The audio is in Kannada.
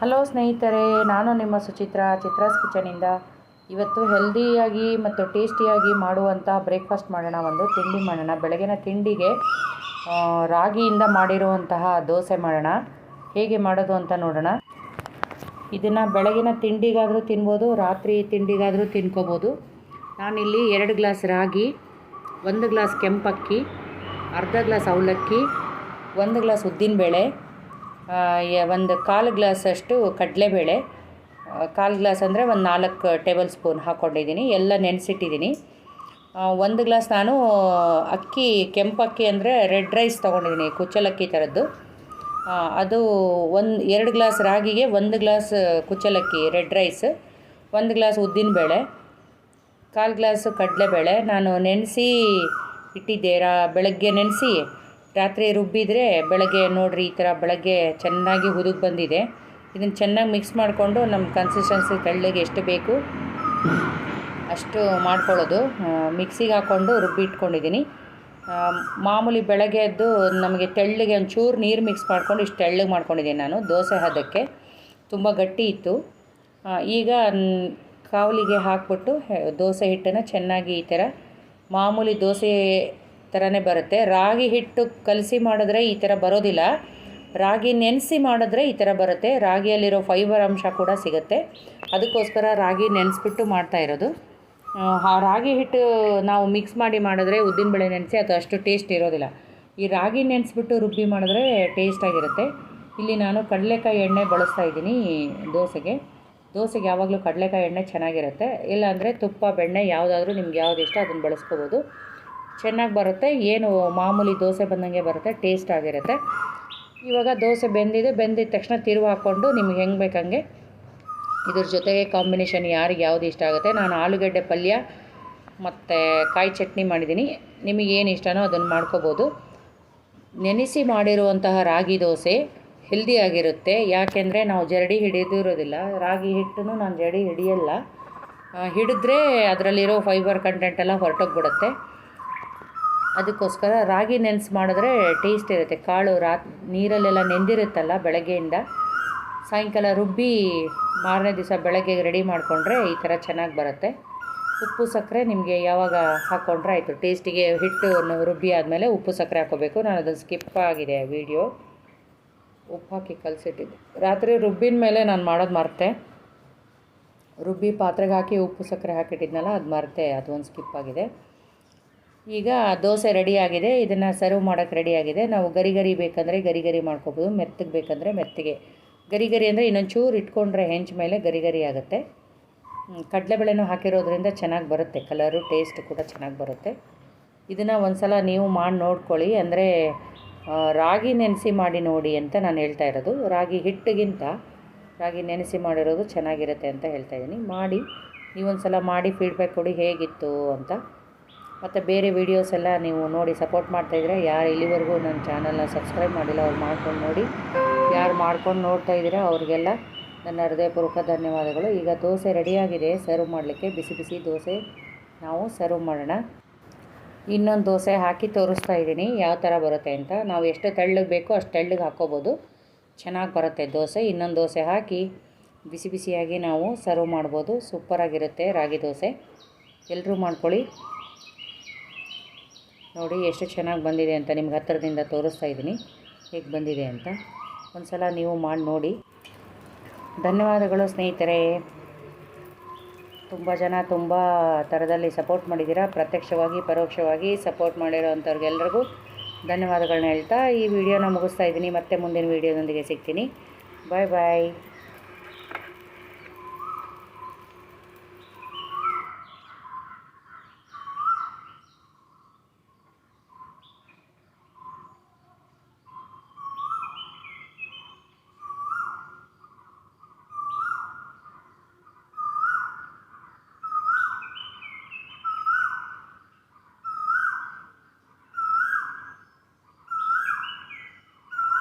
ಹಲೋ ಸ್ನೇಹಿತರೆ, ನಾನು ನಿಮ್ಮ ಸುಚಿತ್ರ, ಚಿತ್ರಾಸ್ ಕಿಚನಿಂದ. ಇವತ್ತು ಹೆಲ್ದಿಯಾಗಿ ಮತ್ತು ಟೇಸ್ಟಿಯಾಗಿ ಮಾಡುವಂಥ ಬ್ರೇಕ್ಫಾಸ್ಟ್ ಮಾಡೋಣ, ಒಂದು ತಿಂಡಿ ಮಾಡೋಣ. ಬೆಳಗಿನ ತಿಂಡಿಗೆ ರಾಗಿಯಿಂದ ಮಾಡಿರುವಂತಹ ದೋಸೆ ಮಾಡೋಣ. ಹೇಗೆ ಮಾಡೋದು ಅಂತ ನೋಡೋಣ. ಇದನ್ನು ಬೆಳಗಿನ ತಿಂಡಿಗಾದರೂ ತಿನ್ಬೋದು, ರಾತ್ರಿ ತಿಂಡಿಗಾದರೂ ತಿನ್ಕೋಬೋದು. ನಾನಿಲ್ಲಿ ಎರಡು ಗ್ಲಾಸ್ ರಾಗಿ, ಒಂದು ಗ್ಲಾಸ್ ಕೆಂಪಕ್ಕಿ, ಅರ್ಧ ಗ್ಲಾಸ್ ಅವಲಕ್ಕಿ, ಒಂದು ಗ್ಲಾಸ್ ಉದ್ದಿನಬೇಳೆ ಒಂದು ಕಾಲು ಗ್ಲಾಸಷ್ಟು ಕಡಲೆಬೇಳೆ ಕಾಲು ಗ್ಲಾಸ್ ಅಂದರೆ ಒಂದು ನಾಲ್ಕು ಟೇಬಲ್ ಸ್ಪೂನ್ ಹಾಕ್ಕೊಂಡಿದ್ದೀನಿ ಎಲ್ಲ ನೆನೆಸಿಟ್ಟಿದ್ದೀನಿ. ಒಂದು ಗ್ಲಾಸ್ ನಾನು ಅಕ್ಕಿ ಕೆಂಪಕ್ಕಿ ಅಂದರೆ ರೆಡ್ ರೈಸ್ ತೊಗೊಂಡಿದ್ದೀನಿ, ಕುಚ್ಚಲಕ್ಕಿ ಥರದ್ದು. ಅದು ಒಂದು, ಎರಡು ಗ್ಲಾಸ್ ರಾಗಿಗೆ ಒಂದು ಗ್ಲಾಸ್ ಕುಚ್ಚಲಕ್ಕಿ, ರೆಡ್ ರೈಸ್, ಒಂದು ಗ್ಲಾಸ್ ಉದ್ದಿನಬೇಳೆ, ಕಾಲು ಗ್ಲಾಸು ಕಡಲೆಬೇಳೆ. ನಾನು ನೆನೆಸಿ ಇಟ್ಟಿದ್ದೆ, ರಾ, ಬೆಳಗ್ಗೆ ನೆನೆಸಿ ರಾತ್ರಿ ರುಬ್ಬಿದರೆ ಬೆಳಗ್ಗೆ ನೋಡಿರಿ ಈ ಥರ ಬೆಳಗ್ಗೆ ಚೆನ್ನಾಗಿ ಹುದುಗ್ ಬಂದಿದೆ. ಇದನ್ನು ಚೆನ್ನಾಗಿ ಮಿಕ್ಸ್ ಮಾಡಿಕೊಂಡು ನಮ್ಮ ಕನ್ಸಿಸ್ಟೆನ್ಸಿ ತೆಳ್ಳಗೆ ಎಷ್ಟು ಬೇಕು ಅಷ್ಟು ಮಾಡ್ಕೊಳ್ಳೋದು. ಮಿಕ್ಸಿಗೆ ಹಾಕ್ಕೊಂಡು ರುಬ್ಬಿ ಇಟ್ಕೊಂಡಿದ್ದೀನಿ. ಮಾಮೂಲಿ ಬೆಳಗ್ಗೆ ಎದ್ದು ನಮಗೆ ತೆಳ್ಳಗೆ ಒಂಚೂರು ನೀರು ಮಿಕ್ಸ್ ಮಾಡ್ಕೊಂಡು ಇಷ್ಟು ತೆಳ್ಳಗೆ ಮಾಡ್ಕೊಂಡಿದ್ದೀನಿ ನಾನು ದೋಸೆ ಹದಕ್ಕೆ. ತುಂಬ ಗಟ್ಟಿ ಇತ್ತು. ಈಗ ಕಾವಲಿಗೆ ಹಾಕ್ಬಿಟ್ಟು ದೋಸೆ ಹಿಟ್ಟನ್ನು ಚೆನ್ನಾಗಿ ಈ ಥರ ಮಾಮೂಲಿ ದೋಸೆ ಥರನೇ ಬರುತ್ತೆ. ರಾಗಿ ಹಿಟ್ಟು ಕಲಸಿ ಮಾಡಿದ್ರೆ ಈ ಥರ ಬರೋದಿಲ್ಲ. ರಾಗಿ ನೆನೆಸಿ ಮಾಡಿದ್ರೆ ಈ ಥರ ಬರುತ್ತೆ. ರಾಗಿಯಲ್ಲಿರೋ ಫೈಬರ್ ಅಂಶ ಕೂಡ ಸಿಗುತ್ತೆ. ಅದಕ್ಕೋಸ್ಕರ ರಾಗಿ ನೆನೆಸ್ಬಿಟ್ಟು ಮಾಡ್ತಾ ಇರೋದು. ಆ, ರಾಗಿ ಹಿಟ್ಟು ನಾವು ಮಿಕ್ಸ್ ಮಾಡಿ ಮಾಡಿದ್ರೆ ಉದ್ದಿನಬೇಳೆ ನೆನೆಸಿ ಅದು ಅಷ್ಟು ಟೇಸ್ಟ್ ಇರೋದಿಲ್ಲ. ಈ ರಾಗಿ ನೆನೆಸ್ಬಿಟ್ಟು ರುಬ್ಬಿ ಮಾಡಿದ್ರೆ ಟೇಸ್ಟಾಗಿರುತ್ತೆ ಇಲ್ಲಿ ನಾನು ಕಡಲೆಕಾಯಿ ಎಣ್ಣೆ ಬಳಸ್ತಾ ಇದ್ದೀನಿ ದೋಸೆಗೆ. ದೋಸೆಗೆ ಯಾವಾಗಲೂ ಕಡಲೆಕಾಯಿ ಎಣ್ಣೆ ಚೆನ್ನಾಗಿರುತ್ತೆ. ಇಲ್ಲಾಂದರೆ ತುಪ್ಪ ಬೆಣ್ಣೆ ಯಾವುದಾದ್ರೂ ನಿಮ್ಗೆ ಯಾವ್ದು ಇಷ್ಟ ಅದನ್ನು ಬಳಸ್ಕೋಬೋದು. ಚೆನ್ನಾಗಿ ಬರುತ್ತೆ. ಏನು ಮಾಮೂಲಿ ದೋಸೆ ಬಂದಂಗೆ ಬರುತ್ತೆ. ಟೇಸ್ಟ್ ಆಗಿರುತ್ತೆ. ಇವಾಗ ದೋಸೆ ಬೆಂದಿದೆ. ಬೆಂದಿದ ತಕ್ಷಣ ತಿರುವು ಹಾಕ್ಕೊಂಡು ನಿಮ್ಗೆ ಹೆಂಗೆ ಬೇಕಂಗೆ ಇದ್ರ ಜೊತೆಗೆ ಕಾಂಬಿನೇಷನ್ ಯಾರಿಗೆ ಯಾವುದು ಇಷ್ಟ ಆಗುತ್ತೆ. ನಾನು ಆಲೂಗಡ್ಡೆ ಪಲ್ಯ ಮತ್ತು ಕಾಯಿ ಚಟ್ನಿ ಮಾಡಿದ್ದೀನಿ ಏನು ಇಷ್ಟನೋ ಅದನ್ನು ಮಾಡ್ಕೋಬೋದು. ನೆನೆಸಿ ಮಾಡಿರುವಂತಹ ರಾಗಿ ದೋಸೆ ಹೆಲ್ದಿಯಾಗಿರುತ್ತೆ ಯಾಕೆಂದರೆ ನಾವು ಜರಡಿ ಹಿಡಿದಿರೋದಿಲ್ಲ. ರಾಗಿ ಹಿಟ್ಟು ನಾನು ಜರಡಿ ಹಿಡಿಯಲ್ಲ. ಹಿಡಿದ್ರೆ ಅದರಲ್ಲಿರೋ ಫೈಬರ್ ಕಂಟೆಂಟ್ ಎಲ್ಲ ಹೊರಟೋಗ್ಬಿಡುತ್ತೆ. ಅದಕ್ಕೋಸ್ಕರ ರಾಗಿ ನೆನೆಸಿ ಮಾಡಿದ್ರೆ ಟೇಸ್ಟ್ ಇರುತ್ತೆ. ಕಾಳು ರಾತ್ ನೀರಲ್ಲೆಲ್ಲ ನೆಂದಿರುತ್ತಲ್ಲ ಬೆಳಗ್ಗೆಯಿಂದ. ಸಾಯಂಕಾಲ ರುಬ್ಬಿ ಮಾರನೇ ದಿವಸ ಬೆಳಗ್ಗೆ ರೆಡಿ ಮಾಡಿಕೊಂಡ್ರೆ ಈ ಥರ ಚೆನ್ನಾಗಿ ಬರುತ್ತೆ. ಉಪ್ಪು ಸಕ್ಕರೆ ನಿಮಗೆ ಯಾವಾಗ ಹಾಕ್ಕೊಂಡ್ರೆ ಆಯಿತು. ಟೇಸ್ಟಿಗೆ ಹಿಟ್ಟು ರುಬ್ಬಿ ಆದಮೇಲೆ ಉಪ್ಪು ಸಕ್ಕರೆ ಹಾಕೋಬೇಕು. ನಾನು ಅದನ್ನು ಸ್ಕಿಪ್ ಆಗಿದೆ ವಿಡಿಯೋ ಉಪ್ಪು ಹಾಕಿ ಕಲಸಿಟ್ಟಿದ್ದೆ. ರಾತ್ರಿ ರುಬ್ಬಿನ ಮೇಲೆ ನಾನು ಮಾಡೋದು ಮರ್ತೆ. ರುಬ್ಬಿ ಪಾತ್ರೆಗೆ ಹಾಕಿ ಉಪ್ಪು ಸಕ್ಕರೆ ಹಾಕಿಟ್ಟಿದ್ನಲ್ಲ, ಅದು ಮರ್ತೆ. ಅದು ಒಂದು ಸ್ಕಿಪ್ ಆಗಿದೆ. ಈಗ ದೋಸೆ ರೆಡಿಯಾಗಿದೆ ಇದನ್ನು ಸರ್ವ್ ಮಾಡೋಕ್ಕೆ ರೆಡಿಯಾಗಿದೆ ನಾವು ಗರಿ ಗರಿ ಬೇಕಂದರೆ ಗರಿ ಗರಿ ಮಾಡ್ಕೋಬೋದು, ಮೆತ್ತಗೆ ಬೇಕಂದರೆ ಮೆತ್ತಗೆ. ಗರಿ ಗರಿ ಅಂದರೆ ಇನ್ನೊಂದು ಚೂರು ಇಟ್ಕೊಂಡ್ರೆ ಹೆಂಚು ಮೇಲೆ ಗರಿ ಗರಿ ಆಗುತ್ತೆ. ಕಡಲೆಬೇಳೆನು ಕಡಲೆಬೇಳೆನೂ ಹಾಕಿರೋದ್ರಿಂದ ಚೆನ್ನಾಗಿ ಬರುತ್ತೆ ಕಲರು ಟೇಸ್ಟ್ ಕೂಡ ಚೆನ್ನಾಗಿ ಬರುತ್ತೆ. ಇದನ್ನು ಒಂದು ಸಲ ನೀವು ಮಾಡಿ ನೋಡ್ಕೊಳ್ಳಿ, ಅಂದರೆ ರಾಗಿ ನೆನೆಸಿ ಮಾಡಿ ನೋಡಿ ಅಂತ ನಾನು ಹೇಳ್ತಾ ಇರೋದು. ರಾಗಿ ಹಿಟ್ಟಿಗಿಂತ ರಾಗಿ ನೆನೆಸಿ ಮಾಡಿರೋದು ಚೆನ್ನಾಗಿರುತ್ತೆ ಅಂತ ಹೇಳ್ತಾ ಇದ್ದೀನಿ ಮಾಡಿ ನೀವೊಂದು ಸಲ ಮಾಡಿ ಫೀಡ್ಬ್ಯಾಕ್ ಕೊಡಿ ಹೇಗಿತ್ತು ಅಂತ. ಮತ್ತು ಬೇರೆ ವೀಡಿಯೋಸ್ ಎಲ್ಲ ನೀವು ನೋಡಿ ಸಪೋರ್ಟ್ ಮಾಡ್ತಾಯಿದ್ರೆ ಯಾರು ಇಲ್ಲಿವರೆಗೂ ನನ್ನ ಚಾನಲ್ನ ಸಬ್ಸ್ಕ್ರೈಬ್ ಮಾಡಿಲ್ಲ, ಅವ್ರು ಮಾಡ್ಕೊಂಡು ನೋಡಿ. ಯಾರು ಮಾಡ್ಕೊಂಡು ನೋಡ್ತಾ ಇದ್ದೀರಾ, ಅವ್ರಿಗೆಲ್ಲ ನನ್ನ ಹೃದಯಪೂರ್ವಕ ಧನ್ಯವಾದಗಳು. ಈಗ ದೋಸೆ ರೆಡಿಯಾಗಿದೆ ಸರ್ವ್ ಮಾಡಲಿಕ್ಕೆ ಬಿಸಿ ಬಿಸಿ ದೋಸೆ ನಾವು ಸರ್ವ್ ಮಾಡೋಣ. ಇನ್ನೊಂದು ದೋಸೆ ಹಾಕಿ ತೋರಿಸ್ತಾ ಇದ್ದೀನಿ, ಯಾವ ಥರ ಬರುತ್ತೆ ಅಂತ. ನಾವು ಎಷ್ಟು ತೆಳ್ಳಗೆ ಬೇಕೋ ಅಷ್ಟು ತೆಳ್ಳಗೆ ಹಾಕ್ಕೋಬೋದು. ಚೆನ್ನಾಗಿ ಬರುತ್ತೆ ದೋಸೆ. ಇನ್ನೊಂದು ದೋಸೆ ಹಾಕಿ ಬಿಸಿ ಬಿಸಿಯಾಗಿ ನಾವು ಸರ್ವ್ ಮಾಡ್ಬೋದು. ಸೂಪರಾಗಿರುತ್ತೆ ರಾಗಿ ದೋಸೆ. ಎಲ್ಲರೂ ಮಾಡ್ಕೊಳ್ಳಿ. ನೋಡಿ ಎಷ್ಟು ಚೆನ್ನಾಗಿ ಬಂದಿದೆ ಅಂತ ನಿಮ್ಗೆ ಹತ್ತಿರದಿಂದ ತೋರಿಸ್ತಾ ಇದ್ದೀನಿ. ಹೇಗೆ ಬಂದಿದೆ ಅಂತ. ಒಂದು ಸಲ ನೀವು ಮಾಡಿ ನೋಡಿ. ಧನ್ಯವಾದಗಳು ಸ್ನೇಹಿತರೆ. ತುಂಬ ಜನ ತುಂಬ ಥರದಲ್ಲಿ ಸಪೋರ್ಟ್ ಮಾಡಿದ್ದೀರಾ. ಪ್ರತ್ಯಕ್ಷವಾಗಿ, ಪರೋಕ್ಷವಾಗಿ ಸಪೋರ್ಟ್ ಮಾಡಿರೋ ಅಂಥವ್ರಿಗೆಲ್ಲರಿಗೂ ಧನ್ಯವಾದಗಳನ್ನ ಹೇಳ್ತಾ ಈ ವಿಡಿಯೋನ ಮುಗಿಸ್ತಾ ಇದ್ದೀನಿ. ಮತ್ತೆ ಮುಂದಿನ ವೀಡಿಯೋದೊಂದಿಗೆ ಸಿಗ್ತೀನಿ. ಬಾಯ್ ಬಾಯ್